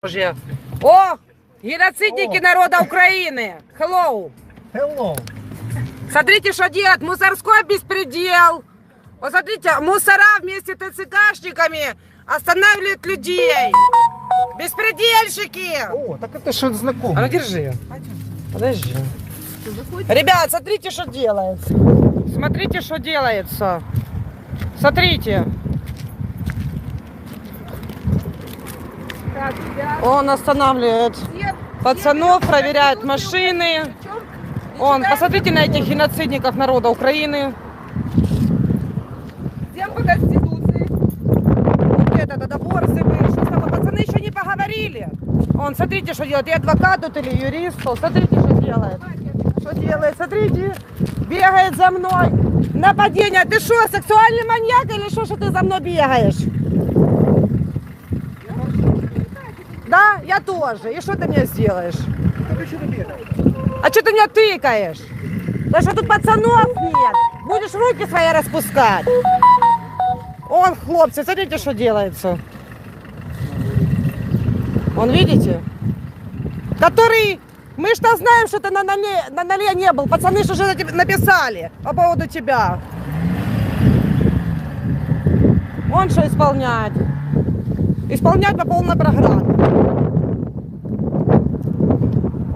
Боже. О! Геноцидники О. народа Украины! Hello! Hello. Смотрите, что делает мусорской беспредел! Вот смотрите, мусора вместе с ТЦКшниками останавливают людей! Беспредельщики! О, так это что А знакомо. ну держи. Подожди. Ребят, смотрите, что делается. Смотрите, что делается. Смотрите. Он останавливает пацанов, проверяет машины. Он, посмотрите на этих геноцидников народа Украины. Всем по Конституции. Вот это, борзый был. Что тобой? Пацаны еще не поговорили. Он, смотрите, что делает. И адвокат тут или юрист. он, Смотрите, что делает. Что делает? Смотрите. Бегает за мной. Нападение. Ты что, сексуальный маньяк или что, что ты за мной бегаешь? Да, я тоже. И что ты мне сделаешь? А что ты меня тыкаешь? Да что тут пацанов нет? Будешь руки свои распускать? Он, хлопцы, смотрите, что делается. Вон, видите? Который... Мы что знаем, что ты на нале, на нале не был. Пацаны что же написали по поводу тебя. Он что исполняет? Исполнять по полной программе.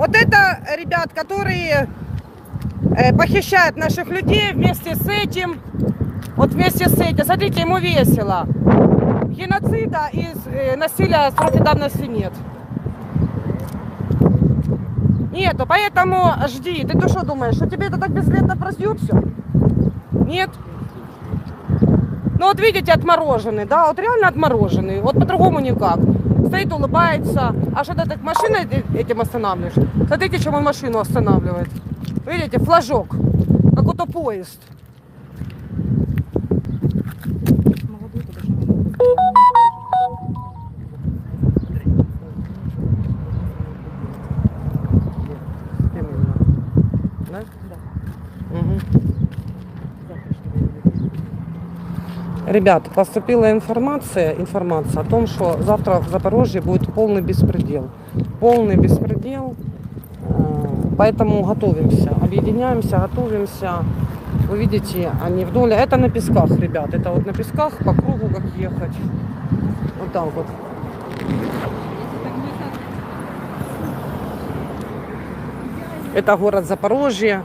Вот это, ребят, которые э, похищают наших людей вместе с этим, вот вместе с этим, смотрите, ему весело. Геноцида и э, насилия сроки давности нет. Нету, поэтому жди. Ты, ты что думаешь, что тебе это так бесследно прозьют все? Нет? Ну вот видите, отмороженный, да, вот реально отмороженный, вот по-другому никак. Стоит, улыбается, а что ты так машиной э- этим останавливаешь? Смотрите, чем он машину останавливает. Видите, флажок, как будто поезд. Ребят, поступила информация, информация о том, что завтра в Запорожье будет полный беспредел. Полный беспредел. Э, Поэтому готовимся, объединяемся, готовимся. Вы видите, они вдоль. Это на песках, ребят. Это вот на песках по кругу как ехать. Вот так вот. Это город Запорожье.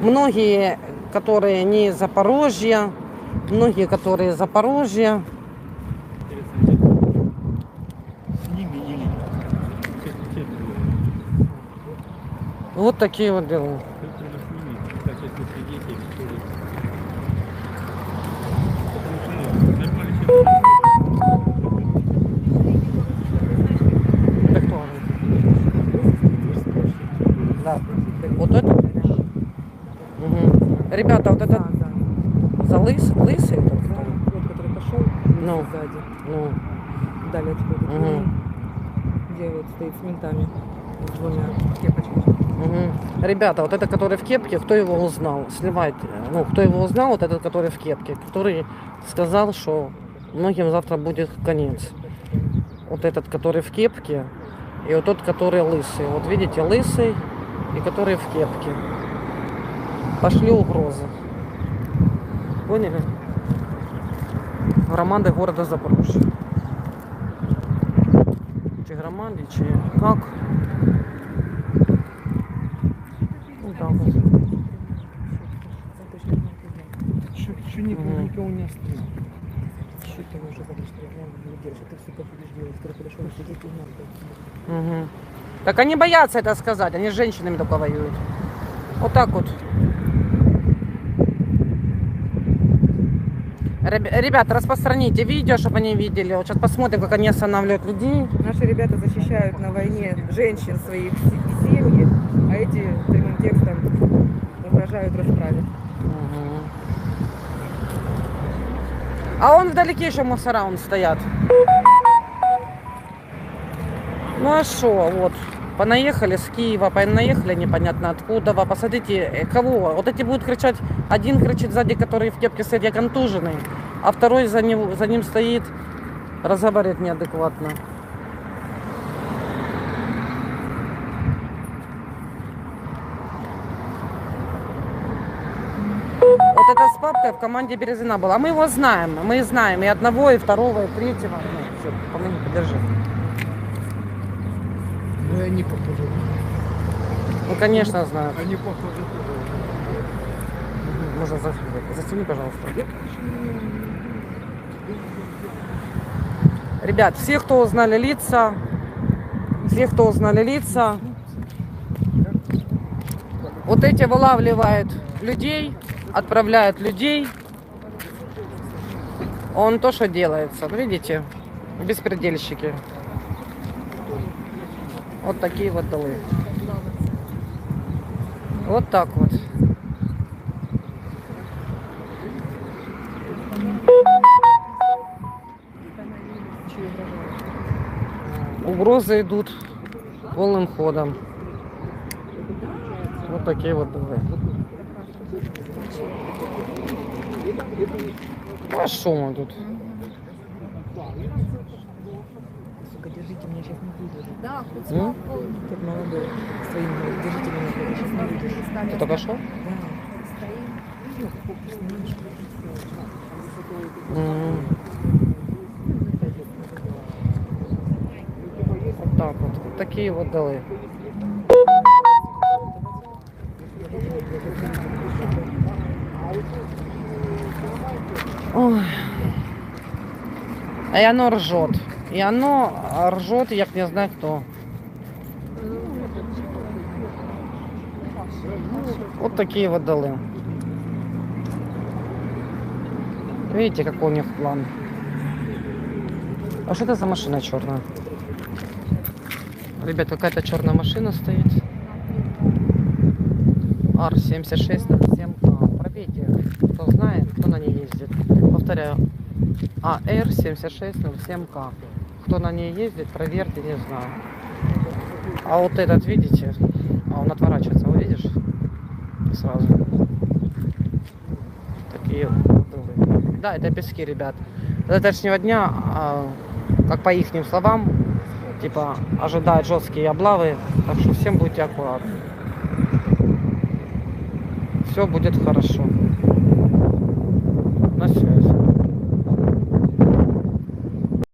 Многие, которые не из Запорожья, многие, которые из Запорожья, вот такие вот дела. Ребята, вот это за лыс, лысый этот кто? Вот, который пошел Ну. сзади. Ну, Далее отсюда. Мгм. Где вот стоит с ментами. С двумя кепочками. мгм. Ребята, вот это, который в кепке, кто его узнал? Сливайте. Ну, кто его узнал, вот этот, который в кепке, который сказал, что многим завтра будет конец. Вот этот, который в кепке, и вот тот, который лысый. Вот видите, лысый и который в кепке. Пошли угрозы. Поняли? Громады города Запорожья. Чи громади, чи как? Ну, так вот. Что никого, не остановил. Что ты уже я не что ты, сука, будешь делать, скоро подошел, ты не надо. Мгм. Так они боятся это сказать, они с женщинами только воюют. Вот так вот. Ребята, распространите видео, чтобы они видели. Вот сейчас посмотрим, как они останавливают людей. Наши ребята защищают на войне женщин своих и семьи, а эти прямым текстом угрожают расправе. А он вдалеке еще мусора он стоят. Ну а что, вот. Понаехали с Киева, понаехали непонятно откуда. Посмотрите, э, кого? Вот эти будут кричать. Один кричит сзади, который в кепке стоит, я контуженный. А второй за, него, за ним стоит разговаривает неадекватно. Вот эта с папкой в команде Березина была. Мы его знаем, мы знаем и одного, и второго, и третьего. Ну, всё, помоги, подержи. Они похожи. Ну, конечно, знаю. Они похожи тоже. Можно за- застегни, пожалуйста. Ребят, все, кто узнали лица, все, кто узнали лица, вот эти вылавливают людей, отправляют людей. Он то, что делается. Видите, беспредельщики. Вот такие вот долы. Вот так вот. Угрозы идут полным ходом. Вот такие вот. Ну, А что мы тут? Держите, меня сейчас не выдержит. Да, хоть. Тот молодой своим говорит, держите меня, сейчас не выдержит. Только что? Да. Вот так вот. Вот такие вот долы. Ой. И оно ржет. И оно ржет, як не знаю кто. Вот такие вот долы. Видите, какой у них план. А что это за машина черная? Ребят, какая-то черная машина стоит. Ар-7607. Пробейте, кто знает, кто на ней ездит. Повторяю. А, Р-7607К. Кто на ней ездит, проверьте, не знаю. А вот этот, видите? А он отворачивается, вы видишь? Сразу. Такие дыры. Да, это пески, ребят. С завтрашнего дня, а, как по их словам, типа ожидают жесткие облавы, так что всем будьте аккуратны. Все будет хорошо. На связи.